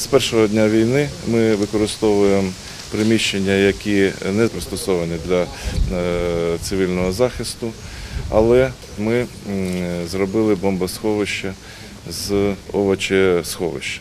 З першого дня війни ми використовуємо приміщення, які не пристосовані для е, цивільного захисту, але ми зробили бомбосховище з овочесховища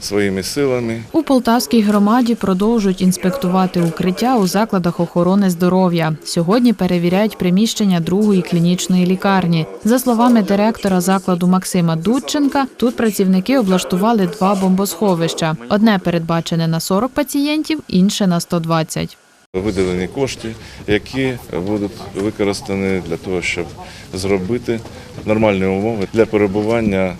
своїми силами. У Полтавській громаді продовжують інспектувати укриття у закладах охорони здоров'я. Сьогодні перевіряють приміщення другої клінічної лікарні. За словами директора закладу Максима Дудченка, тут працівники облаштували два бомбосховища: одне передбачене на 40 пацієнтів, інше на 120. Виділені кошти, які будуть використані для того, щоб зробити нормальні умови для перебування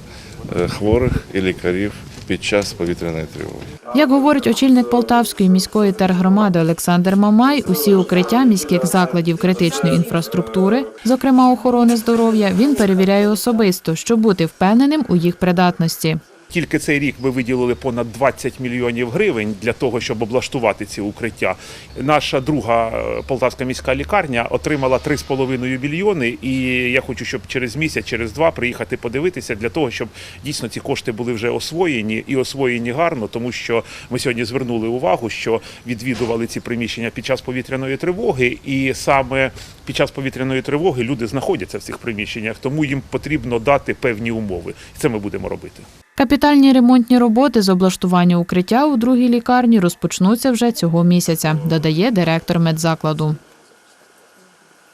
е, хворих і лікарів під час повітряної тривоги. Як говорить очільник Полтавської міської тергромади Олександр Мамай, усі укриття міських закладів критичної інфраструктури, зокрема охорони здоров'я, він перевіряє особисто, щоб бути впевненим у їх придатності. Тільки цей рік ми виділили понад 20 мільйонів гривень для того, щоб облаштувати ці укриття. Наша друга е, полтавська міська лікарня отримала 3,5 мільйони. І я хочу, щоб через місяць, через два приїхати подивитися для того, щоб дійсно ці кошти були вже освоєні і освоєні гарно, тому що ми сьогодні звернули увагу, що відвідували ці приміщення під час повітряної тривоги, і саме під час повітряної тривоги люди знаходяться в цих приміщеннях, тому їм потрібно дати певні умови. І це ми будемо робити. Капітальні ремонтні роботи з облаштування укриття у другій лікарні розпочнуться вже цього місяця, додає директор медзакладу.